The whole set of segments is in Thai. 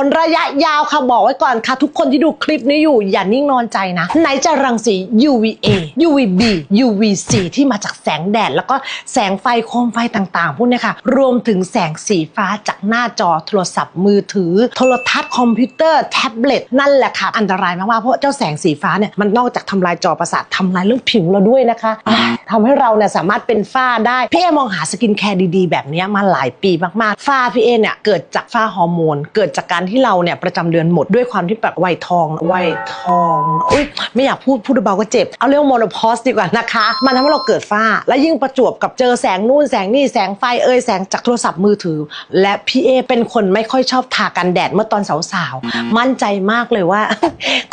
ผลระยะยาวค่ะบอกไว้ก่อนค่ะ ทุกคนที่ดูคลิปนี้อยู่อย่านิ่งนอนใจนะ ไหนจะรังสี UVA UVB UVC ที่มาจากแสงแดด แล้วก็แสงไฟโคมไฟต่างๆ พวกนี้ค่ะ รวมถึงแสงสีฟ้าจากหน้าจอโทรศัพท์มือถือ โทรทัศน์คอมพิวเตอร์แท็บเล็ตนั่นแหละค่ะ อันตรายมากๆเพราะเจ้าแสงสีฟ้าเนี่ยมันนอกจากทำลายจอประสาททำลายเรื่องผิวเราด้วยนะคะอ่าทำให้เราเนี่ยสามารถเป็นฝ้าได้พี่เอมองหาสกินแคร์ดีๆ แบบนี้มาหลายปีมากๆฝ้าพี่เอเนี่ยเกิดจากฝ้าฮอร์โมน เกิดจากการที่เราเนี่ยประจำเดือนหมดด้วยความที่แบบวัยทองวัยทองอุ้ยไม่อยากพูดพูดเบาๆก็เจ็บ เอาเรื่องโมโนพอสดีกว่านะคะ มันทำให้เราเกิดฝ้า และยิ่งประจวบกับเจอแสงนู่นแสงนี่แสงไฟเอ่ยแสงจากโทรศัพท์มือถือ และพี่เอเป็นคนไม่ค่อยชอบทากันแดดเมื่อตอนสาวๆ มั่นใจมากเลยว่า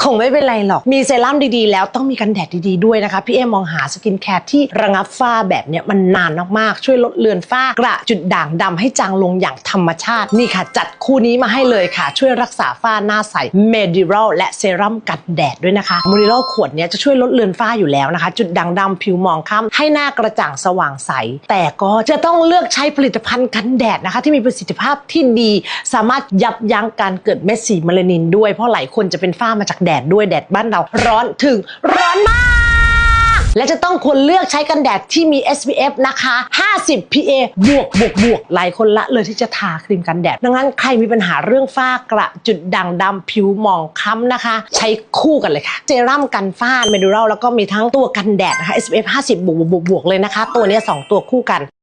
คงไม่เป็นไรหรอก มีเซรั่มดีๆ แล้วต้องมีกันแดดดีๆด้วยนะคะ พี่เอมองหาสกินแคร์ที่ระงับฝ้าแบบเนี้ยมันนานมากๆ ช่วยลดเลือนฝ้ากระจุดด่างดำให้จางลงอย่างธรรมชาตินี่ค่ะ จัดคู่นี้มาให้เลยค่ะช่วยรักษาฝ้าหน้าใสเมดิรัลและเซรั่มกันแดดด้วยนะคะมดิรัลขวดนี้จะช่วยลดเลือนฝ้าอยู่แล้วนะคะ จุดด่างดำผิวมองคล้ำให้หน้ากระจ่างสว่างใส แต่ก็จะต้องเลือกใช้ผลิตภัณฑ์กันแดดนะคะ ที่มีประสิทธิภาพที่ดี สามารถยับยั้งการเกิดเม็ดสีเมลานินด้วยเพราะหลายคนจะเป็นฝ้ามาจากแดดด้วยแดดบ้านเราร้อนถึงร้อนมาก และจะต้องควรเลือกใช้กันแดดที่มี SPF นะคะ 50 PA บวกบวกบวกหลายคนละเลยที่จะทาครีมกันแดด ดังนั้นใครมีปัญหาเรื่องฝ้ากระจุดด่างดำผิวหมองคล้ำนะคะ ใช้คู่กันเลยค่ะเจรั่มกันฝ้าเมดูรัลแล้วก็มีทั้งตัวกันแดดนะคะ SPF 50 บวกบวกบวกบวกเลยนะคะ ตัวนี้ยสองตัวคู่กัน